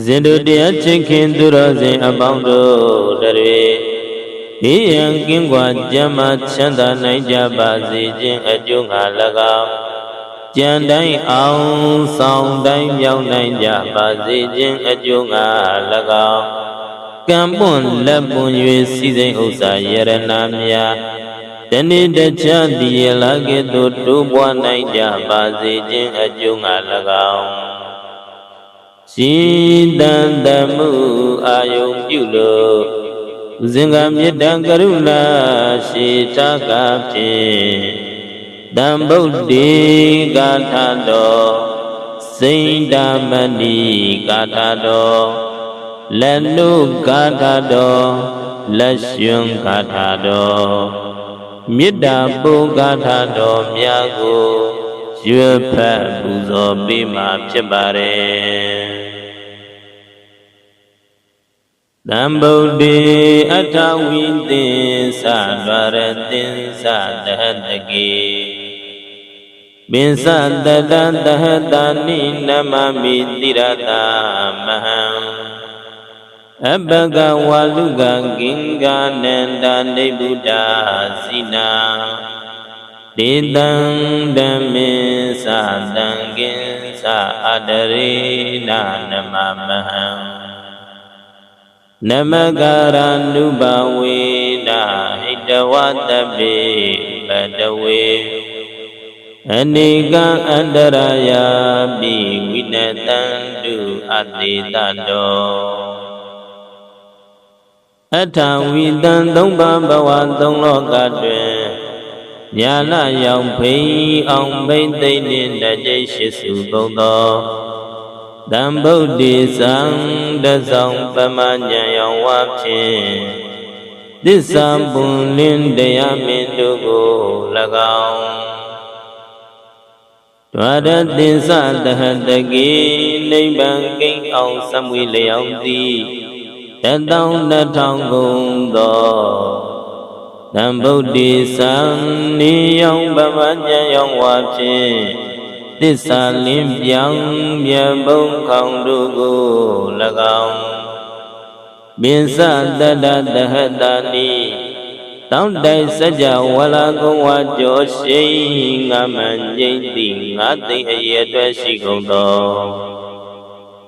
ဇင်တို့တရားချစ်ခင်သူတော်စင်အပေါင်းတို့တရေဘေးရန်ကင်းကွာကျမ်းမာချမ်းသာနိုင်ကြပါစေခြင်းအကျိုးငါ၎င်းကြံတိုင်းအောင်ဆောင်တိုင်းမြောက်နိုင်ကြပါစေခြင်းအကျိုးငါ၎င်းကံပွန်လက်ပွန်၍စီစိန်ဥစ္စာယရနာများတနေ့တခြားတည်ရလာကဲ့သို့တိုးပွားနိုင်ကြပါစေခြင်းအကျိုးငါ၎င်း ရှင်တန်တမှုအာယုံပြုလို့ဥစဉ်ကမေတ္တာကရုဏာရှိတာကဖြင့်တံဗုဒ္ဓေကာထတော်စိန္ဒမဏိကာထတော်လက်နုကာထတော်လက်ရှင်ကာထတော်မေတ္တာပုဂ္ဂထာတော်များကိုရွတ်ဖတ်ပူဇော်ပေးမှာဖြစ်ပါတယ် တံဗုဒ္ဓေအထဝိသင်္သဒရသင်္သတဟတကေပင်စတတတဟတနိနမမိတိရတာမဟံအပကဝါလူကဂင်္ဂနန္တနိဗ္ဗုဒ္ဓစိနာဒေတံဓမ္မေသတံကင်္သအတရေနာနမမဟံ နမကာရနုဘဝေနာဟိတဝတပိပတဝေအနေကံအန္တရာယာပိဝိနတံတုအတေတတောအထဝိတံသုံးပါးဘဝသုံးလောကတွင်ညာလရောင်ဖိအောင်ဘိမ့်သိမ့်နှင့်တကြိတ်ရှိစုကုန်သော တံဗုဒ္ဓေသံတဆောင်ပမညာယောင်ဝဖြင့်သစ္စာပွန်လင်းတရားမင်းတို့ကို၎င်းဒွါရသင်္သတဟတကေနိဗ္ဗာန်ကိန်းအောင်စမွေလျောင်းသည်တတောင်းတထောင်ကုန်သောတံဗုဒ္ဓေသံနေယောင်ပမညာယောင်ဝဖြင့် သစ္စာလင်းပြောင်းမြတ်ဘုံခေါင်တို့ကို၎င်းပင်စတတတဟတနိတောင်းတိုင်စကြဝဠာကုံဝါကြောရှိငါမန်ကျိမ့်တိငါသိအရေအတွက်ရှိကုန်သော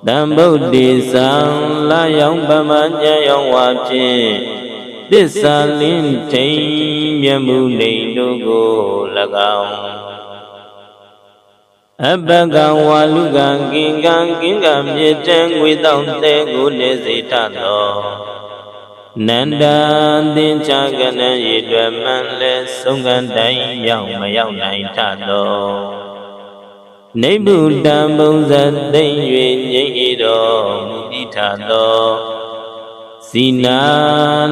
တံဗုဒ္ဓေသံလာယောင်ပမညာယောင်ဝါဖြင့်သစ္စာလင်းထိန်မြမှုနေတို့ကို၎င်း အပကဝါလူကံကင်ကံကင်ကံမြေတံငွေတောင်းတဲ့ကိုနေစေထသောနန္ဒာသင်္ချာကနံရေတွယ်မှန်လဲဆုံးကံတိုင်းရောက်မရောက်နိုင်ထသောနိဗ္ဗုတံဘုံဇသိမ့်၍ငြိမ့်ဤတော်မူတိထသောစီနာ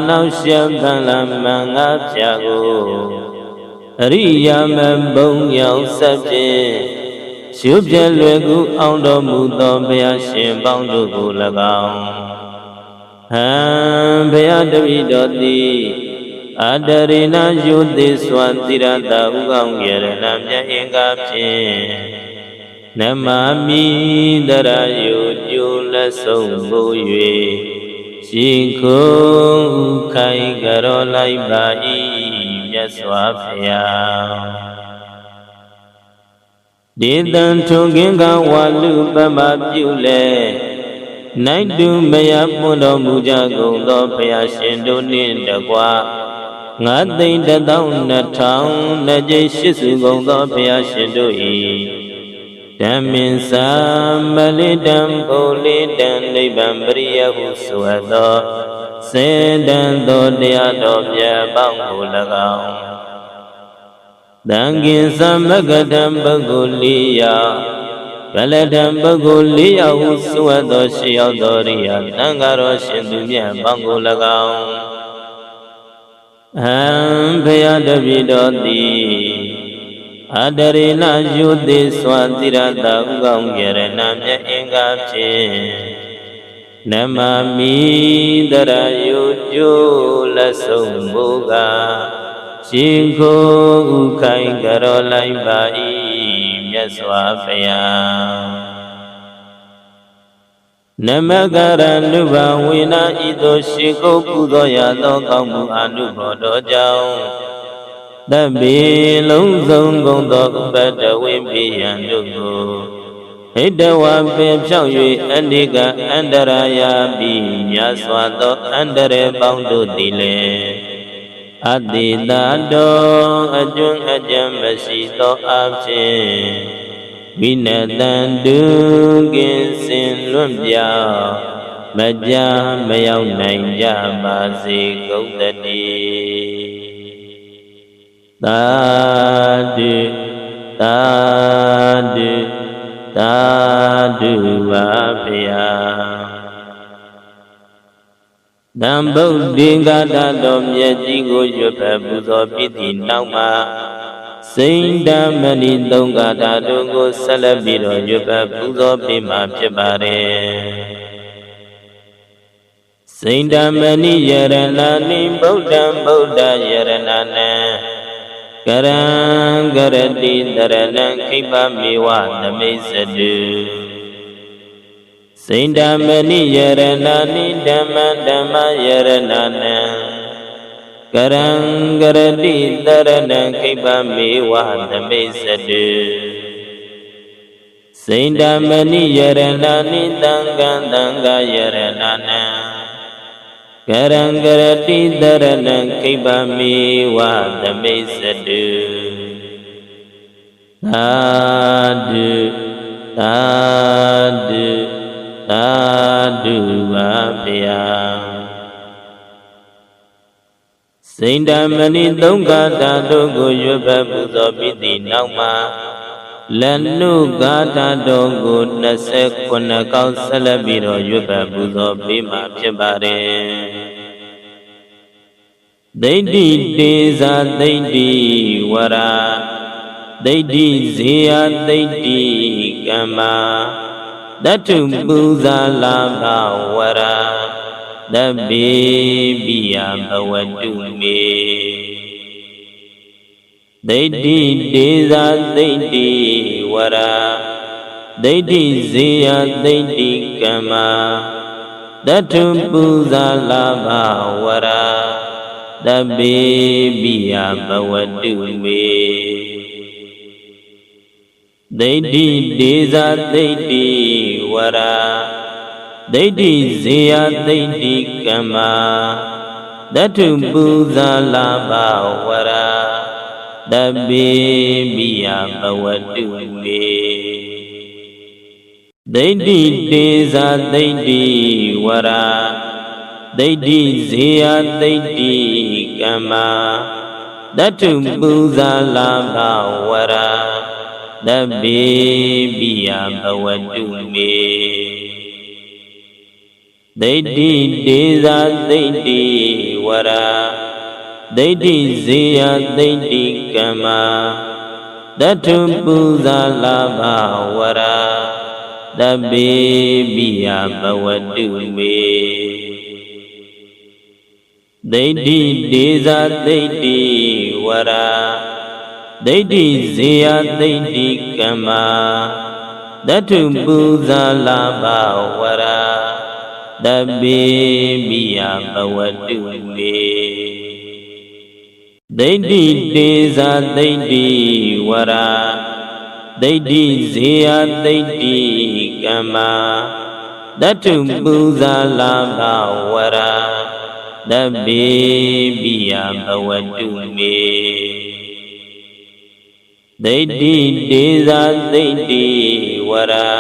နောက်ရှက်ဗန္လမင်္ဂပြကိုအရိယာမဘုံရောက်ဆက်ဖြင့် ရှုပြလွယ်ကူအောင်တော်မူသောဘုရားရှင်ပေါင်းတို့ကို၎င်းဟံဘုရားတပည့်တော်သည်အတရိနာယုတိစွာတိရတာဥကောင်းရဏမြတ်အင်္ဂါဖြင့်နမမိတရယုကျိုးလက်ဆုံးမူ၍ရှင်ခုခိုင်ကြရောလိုက်ပါ၏မြတ်စွာဘုရား ဒေတံထုံကင်္ဂဝါလူပမပြုလေနိုင်တုမယပွန်တော်မူကြကုန်သောဘုရားရှင်တို့နှင့်တကွာငါသိမ့်တသောနှစ်ထောင်နှစ်ကြိမ်ရှိစုကုန်သောဘုရားရှင်တို့၏ဓမ္မင်္စာမလိတံဘုလိတံနိဗ္ဗာန်ပရိယဟုဆိုအပ်သောစေတံသောတရားတော်မြတ်ပေါင်းကို၎င်း တံကင်သမဂတံပုဂ္ဂိုလိယဗလထံပုဂ္ဂိုလ်၄ယောက်ဟုဆိုအပ်သောရှေးရောက်သောရိယာတန်ဃာတော်ရှင်သူမြတ်ပေါင်းကို၎င်းအံဘုရားတပိတော်သည်အတရေနယုတိစွာတိရတာဥကောင်းကြရဏမြတ်အင်္ဂါဖြင့်နမမိတရယုကျိုးလက်ဆုံးမူကား ရှင်ကိုဥခိုင်ကြရောလိုက်ပါ၏မြတ်စွာဘုရားနမကရဏုဘဝေနဤသို့ရှိကုတ်ပူဇော်ရသောကောင်းမှုအနုဘောတော်ကြောင့်တပိလုံးစုံကုန်သောဥပတဝိပိယံတို့ကိုဟိတဝပင်ဖြောက်၍အန္တိကအန္တရာယာပိမြတ်စွာသောအန္တရေပေါင်းတို့သည်လည်း အတိတာတော်အကျွန်းအကြံမရှိသောအဖြစ်ဝိနတံတုကင်စင်လွတ်ပြောင်းမကြမရောက်နိုင်ကြပါစေကုန်တည်းသာဓုသာဓုသာဓုပါဗျာ တံဗုဒ္ဓင်္ဂတာတော်မြတ်ကြီးကိုရွတ်ဖက်ပူဇော်ပြီးသည့်နောက်မှာစိန်တမဏိသုံးဂါထာတို့ကိုဆက်လက်ပြီးတော့ရွတ်ဖက်ပူဇော်ပေးမှာဖြစ်ပါတယ်စိန်တမဏိယရဏနိဗုဒ္ဓံဗုဒ္ဓယရဏနံကရံကရတိတရဏံခိပမေဝသမိစ္ဆတု စိန္ဒမဏိယရဏနိဓမ္မဓမ္မယရဏနံကရံကရတိတရဏံခိပမေဝသမိစ္ဆတုစိန္ဒမဏိယရဏနိတံကံတံဃယရဏနံကရံကရတိတရဏံခိပမေဝသမိစ္ဆတုသာဓုသာဓု သာဓုပါဗျာစိန္ဒမဏိသုံးကာတာတို့ကိုရွတ်ဖတ်ပူဇော်ပြီးသည့်နောက်မှာလက်နုကာတာတော်ကို29ကောက်ဆက်လက်ပြီးတော့ရွတ်ပတ်ပူဇော်ပေးမှာဖြစ်ပါတယ်ဒိဋ္ဌိတေဇာဒိဋ္ဌိဝရာဒိဋ္ဌိဇေယဒိဋ္ဌိကမ္မာ တတုပူဇာလာဘဝရာတပိပိယဘဝတုမေဒိဋ္ဌိတေဇာဒိဋ္ဌိဝရာဒိဋ္ဌိဇေယဒိဋ္ဌိကမ္မာတထုပူဇာလာဘဝရာတပိပိယဘဝတုမေ ဒိဋ္ဌိတေဇာဒိဋ္ဌိဝရာဒိဋ္ဌိဇေယဒိဋ္ဌိကမ္မာတထုပူဇာလာဘဝရာတပိပိယဘဝတုမေဒိဋ္ဌိတေဇာဒိဋ္ဌိဝရာဒိဋ္ဌိဇေယဒိဋ္ဌိကမ္မာတတုပူဇာလာဘဝရာ တပိပိယဘဝတုမေဒိဋ္ဌိတေဇာဒိဋ္ဌိဝရာဒိဋ္ဌိဇေယဒိဋ္ဌိကမ္မာတထုပူဇာလာဘဝရာတပိပိယဘဝတုမေဒိဋ္ဌိဒေဇာဒိဋ္ဌိဝရာ ဒိဋ္ဌိဇေယဒိဋ္ဌိကမ္မာတထုပူဇာလာဘဝရာတပိပိယဘဝတုမေဒိဋ္ဌိတေဇာဒိဋ္ဌိဝရာဒိဋ္ဌိဇေယဒိဋ္ဌိကမ္မာတထုပူဇာလာဘဝရာတပိပိယဘဝတုမေ ဒိဋ္ဌိတေဇာဒိဋ္ဌိဝရာ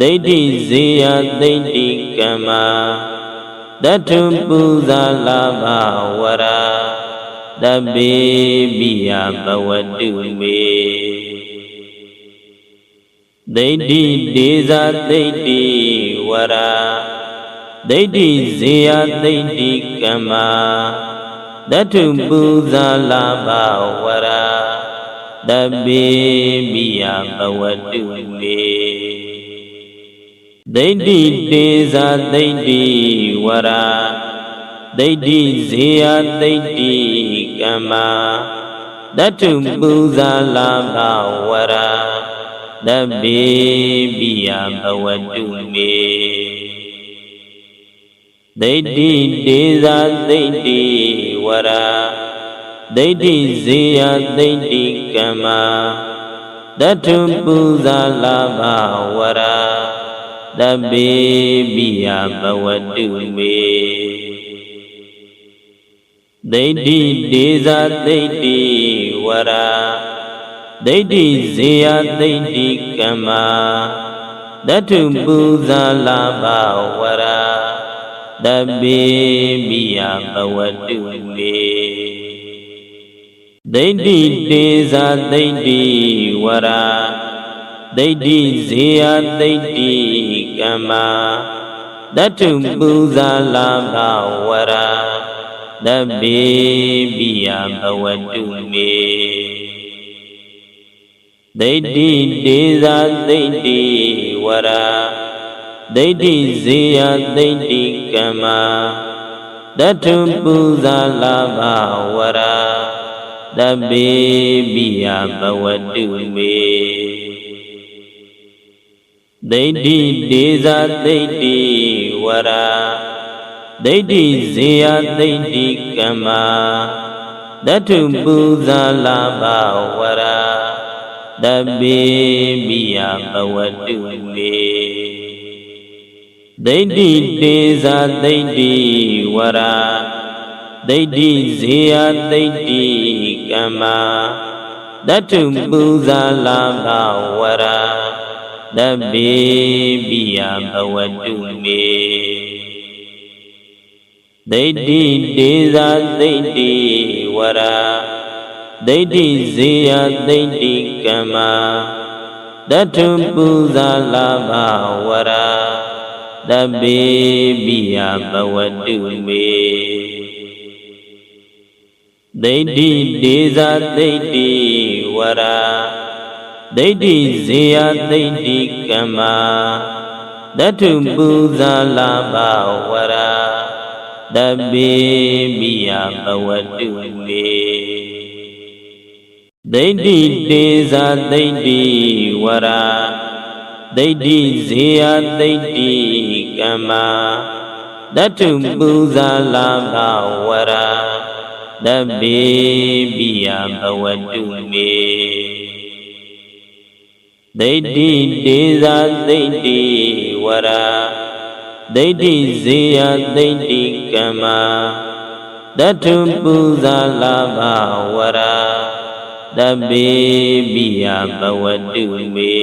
ဒိဋ္ဌိဇေယဒိဋ္ဌိကမ္မာတထုပူဇာလာဘဝရာတပိပိယဘဝတုမေဒိဋ္ဌိဒေဇာဒိဋ္ဌိဝရာဒိဋ္ဌိဇေယဒိဋ္ဌိကမ္မာတထုပူဇာလာဘဝရာ တပိပိယဘဝတုမေဒိဋ္ဌိတေဇာဒိဋ္ဌိဝရာဒိဋ္ဌိဇေယဒိဋ္ဌိကမ္မာတထုပူဇာလာဘဝရာတတဗ္ဗေပိယဘဝတုမေဒိဋ္ဌိဒေဇာဒိဋ္ဌိဝရာ ဒိဋ္ဌိဇေယဒိဋ္ဌိကမ္မာတထုပူဇာလာဘဝရာတဗ္ဗေပိယဘဝတုမေဒိဋ္ဌိဒေဇာဒိဋ္ဌိဝရာဒိဋ္ဌိဇေယဒိဋ္ဌိကမ္မာတထုပူဇာလာဘဝရာတဗ္ဗေပိယဘဝတုမေ ဒိဋ္ဌိတေဇာဒိဋ္ဌိဝရာဒိဋ္ဌိဇေယဒိဋ္ဌိကမ္မာတထုပူဇာလာဘဝရာတဗ္ဗေပိယဘဝတုမေဒိဋ္ဌိတေဇာဒိဋ္ဌိဝရာဒိဋ္ဌိဇေယဒိဋ္ဌိကမ္မာတထုပူဇာလာဘဝရာ တဗ္ဗေပိယဘဝတုမေဒိဋ္ဌိဒေဇာဒိဋ္ဌိဝရာဒိဋ္ဌိဇေယဒိဋ္ဌိကမ္မာတထုပူဇာလာဘဝရာတဗ္ဗေပိယဘဝတုမေဒိဋ္ဌိတေဇာဒိဋ္ဌိဝရာဒိဋ္ဌိဇေယဒိဋ္ဌိ ကမ္မာတထုပူဇာလာဘဝရာတဗ္ဗေပိယဘဝတုမေဒိဋ္ဌိတေဇာဒိဋ္ဌိဝရာဒိဋ္ဌိဇေယဒိဋ္ဌိကမ္မာတထုပူဇာလာဘဝရာတဗ္ဗေပိယဘဝတုမေ ဒိဋ္ဌိဒေဇာဒိဋ္ဌိဝရာဒိဋ္ဌိဇေယဒိဋ္ဌိကမ္မာတထုပူဇာလာဘဝရာတဗ္ဗေပိယဘဝတုမေဒိဋ္ဌိတေဇာဒိဋ္ဌိဝရာဒိဋ္ဌိဇေယဒိဋ္ဌိကမ္မာတထုပူဇာလာဘဝရာ တဗ္ဗေပိယဘဝတုမေဒိဋ္ဌိတေဇာဒိဋ္ဌိဝရာဒိဋ္ဌိဇေယဒိဋ္ဌိကမ္မာတထုပူဇာလာဘဝရာတဗ္ဗေပိယဘဝတုမေ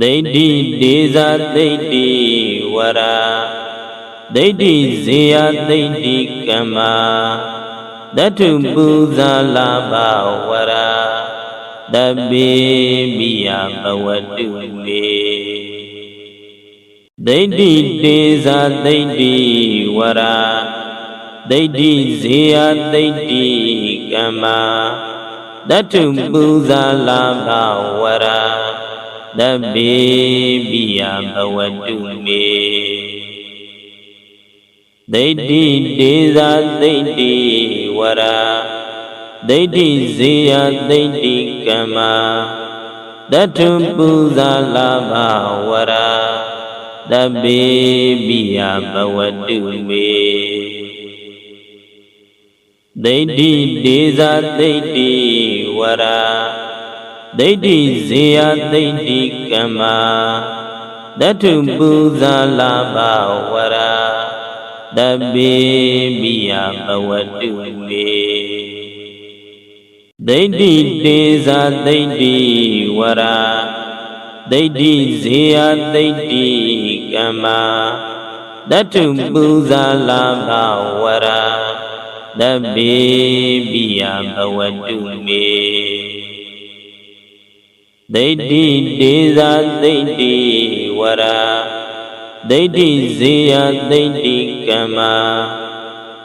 ဒိဋ္ဌိဒေဇာဒိဋ္ဌိဝရာ ဒိဋ္ဌိဇေယဒိဋ္ဌိကမ္မာတထုပူဇာလာဘဝရာတဗ္ဗေပိယဘဝတုမေဒိဋ္ဌိတေဇာဒိဋ္ဌိဝရာဒိဋ္ဌိဇေယဒိဋ္ဌိကမ္မာတထုပူဇာလာဘဝရာတဗ္ဗေပိယဘဝတုမေ ဒိဋ္ဌိဒေဇာဒိဋ္ဌိဝရာဒိဋ္ဌိဇေယဒိဋ္ဌိကမ္မာတထုပူဇာလာဘဝရာတဗ္ဗေပိယဘဝတုမေဒိဋ္ဌိဒေဇာဒိဋ္ဌိဝရာဒိဋ္ဌိဇေယဒိဋ္ဌိကမ္မာတထုပူဇာလာဘဝရာ တဗ္ဗေပိယဘဝတုမေဒိဋ္ဌိတေဇာဒိဋ္ဌိဝရာဒိဋ္ဌိဇေယဒိဋ္ဌိကမ္မာတထုပူဇာလာဘဝရာတဗ္ဗေပိယဘဝတုမေဒိဋ္ဌိဒေဇာဒိဋ္ဌိဝရာ ဒိဋ္ဌိဇေယဒိဋ္ဌိကမ္မာ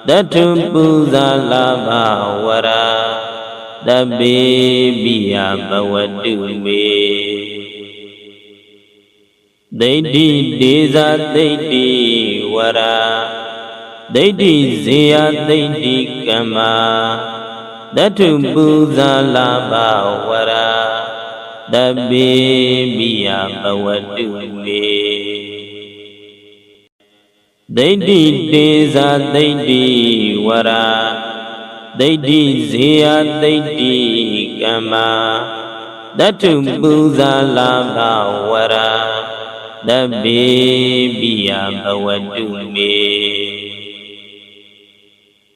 တထုပူဇာလာဘဝရာတဗ္ဗေပိယဘဝတုမေဒိဋ္ဌိဒေဇာဒိဋ္ဌိဝရာဒိဋ္ဌိဇေယဒိဋ္ဌိကမ္မာတထုပူဇာလာဘဝရာတပိမိယဘဝတုမေ ဒိဋ္ဌိတေဇာဒိဋ္ဌိဝရာဒိဋ္ဌိဇေယဒိဋ္ဌိကမ္မာတတုပူဇာလာဘဝရာတပိပိယဘဝတုမေ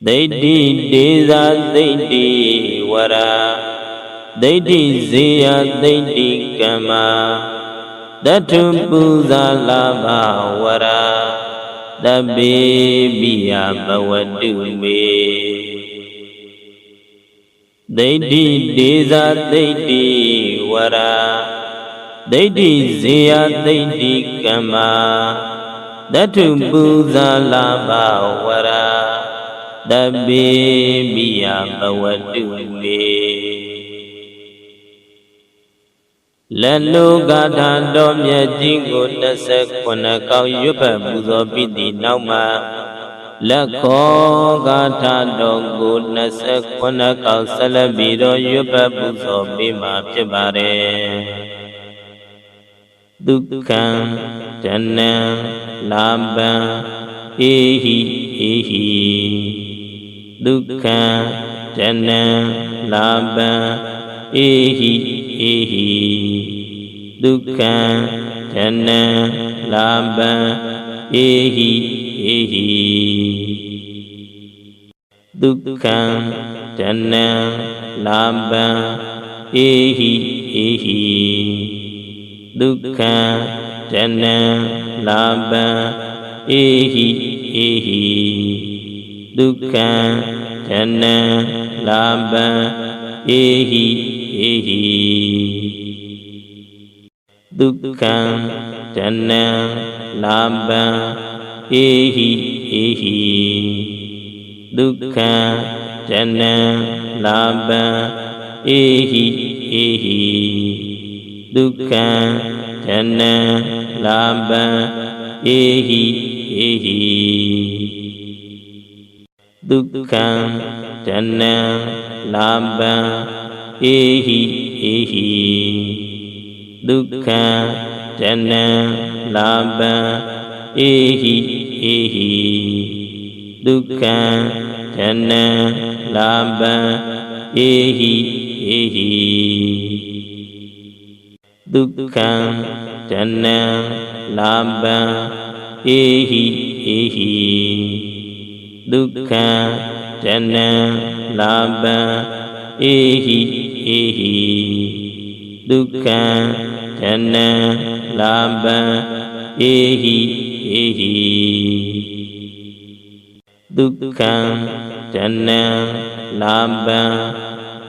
ဒိဋ္ဌိတေဇာဒိဋ္ဌိဝရာဒိဋ္ဌိဇေယဒိဋ္ဌိကမ္မာတတုပူဇာလာဘဝရာ တပိပိယဘဝတုမေဒိဋ္ဌိဒေဇာဒိဋ္ဌိဝရာဒိဋ္ဌိဇေယဒိဋ္ဌိကမ္မာတတုပူဇာလာဘဝရာတပိပိယဘဝတုမေ လက်လိုဂါထာတော်မြတ်ကြီးကို29ကောက်ရွတ်ဖတ်ပူဇော်ပြီးသည့်နောက်မှာလက်ခောဂါထာတော်ကို29ကောက်ဆက်လက်ပြီးတော့ရွတ်ဖတ်ပူဇော်ပြီးမှာဖြစ်ပါတယ်ဒုက္ခံဇနံလာပံအေဟိအေဟိဒုက္ခံဇနံလာပံ အေဟိအေဟိဒုက္ခံဇနံလာပံအေဟိအေဟိဒုက္ခံဇနံလာပံအေဟိအေဟိဒုက္ခံဇနံလာပံအေဟိအေဟိဒုက္ခံဇနံလာပံအေဟိအေဟိ ဒုက္ခံဇနံလာပံအေဟိအေဟိဒုက္ခံဇနံလာပံအေဟိအေဟိဒုက္ခံဇနံလာပံအေဟိအေဟိဒုက္ခံဇနံလာပံ အေဟိအေဟိဒုက္ခံဇနံလာပံအေဟိအေဟိဒုက္ခံဇနံလာပံအေဟိအေဟိဒုက္ခံဇနံလာပံအေဟိအေဟိဒုက္ခံဇနံလာပံ အေဟိအေဟိဒုက္ခံဇနံလာပံအေဟိအေဟိဒုက္ခံဇနံလာပံ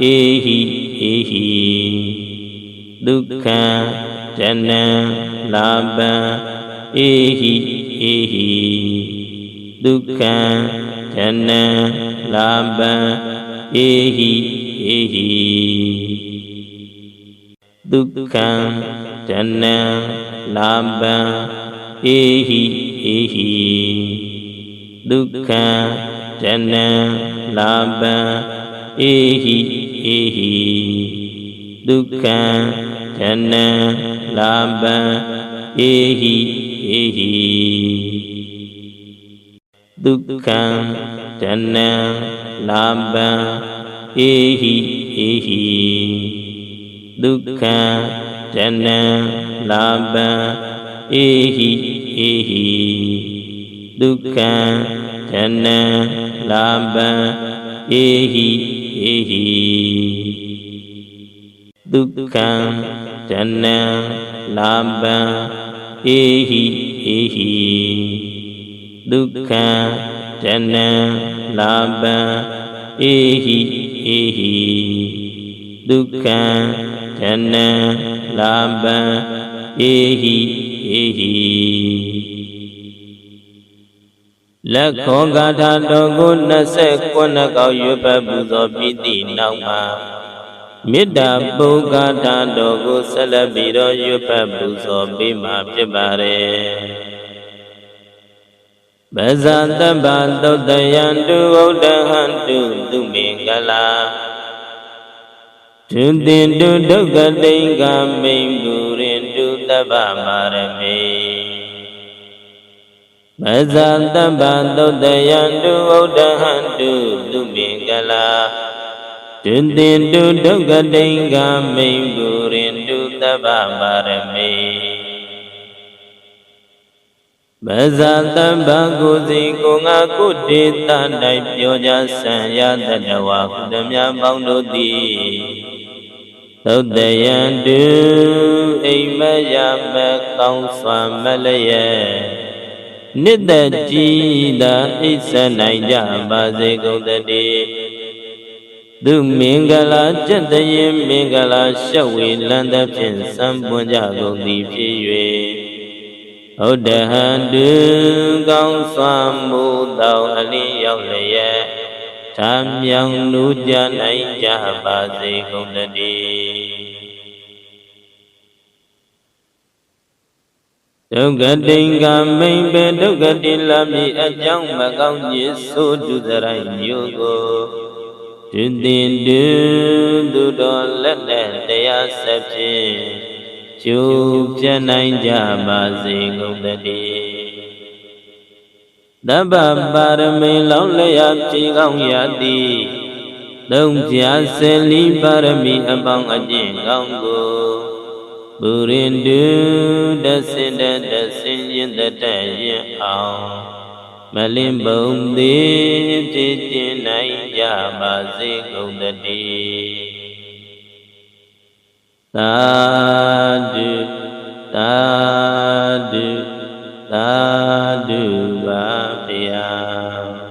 အေဟိအေဟိဒုက္ခံဇနံလာပံအေဟိအေဟိဒုက္ခံဇနံလာပံ အေဟိအေဟိဒုက္ခံဇနံလာပံအေဟိအေဟိဒုက္ခံဇနံလာပံအေဟိအေဟိဒုက္ခံဇနံလာပံအေဟိအေဟိ ဒုက္ခံဇနံလာပံအေဟိအေဟိဒုက္ခံဇနံလာပံအေဟိအေဟိဒုက္ခံဇနံလာပံအေဟိအေဟိဒုက္ခံဇနံလာပံအေဟိအေဟိ ဒုက္ခံဇနံလာပံအေဟိအေဟိဒုက္ခံဇနံလာပံအေဟိအေဟိလက်ခောဂါထာတော်ကို29ကောက်ရွတ်ပတ်ပူဇော်ပြီးသည့်နောက်မှာမေတ္တာပုဂ္ဂါထာတော်ကိုဆက်လက်ပြီးတော့ရွတ်ပတ်ပူဇော်ပေးမှာဖြစ်ပါတယ် ပဇာတဗ္ဗသုတ်တယံတုဥဒ္ဒဟံတုသူမင်္ဂလာဒုတင်တုဒုက္ကတိင်္ဂမိန်ပုရင်တုတပ္ပမာရမေမဇာတပ္ပသုတ်တယံတုဥဒ္ဒဟံတုသူမင်္ဂလာဒုတင်တုဒုက္ကတိင်္ဂမိန်ပုရင်တုတပ္ပမာရမေ မဇာတံဘကုစီကိုငါကုတေတ၌ပြောကြဆံရတတဝါကုသမြပေါင်းတို့သည်သုတ်တယံတုအိမ်မယမကောင်းစွာမလျက်နိတ္တကြည်သာဣစ္ဆနိုင်ကြပါစေကုန်တည်းသူမင်္ဂလာကျက်တရင်မင်္ဂလာရှက်ဝေလန္တဖြင့်စံပွင့်ကြကုန်သည်ဖြစ်၍ ဟုတ်တဟံတုကောင်းစွာမှုသောအလင်းရောက်လျက်သာမြောင်လူကြနိုင်ကြပါစေကုန်တည်းဒုက္ကတိင်္ဂမိန်ပေဒုက္ကတိလမိအကြောင်းမကောင်းကြီးဆိုတုသရိုင်းမျိုးကိုဒုတင်တုသူတော်လက်နဲ့တရားဆက်ဖြင့် ကျိုးပြနိုင်ကြပါစေကုန်တည်းတပ္ပပါရမေလောင်းလျာဖြေကောင်းရသည်သုံးပြဆယ်လီပါရမီအပေါင်းအကျင့်ကောင်းကိုပုရိန္တုတဆင်တတဆင်ရင်တတရင်အောင်မလင်းပုံသည်ဖြစ်ကျင်နိုင်ကြပါစေကုန်တည်း သာဓုသာဓုသာဓုပါဗျာ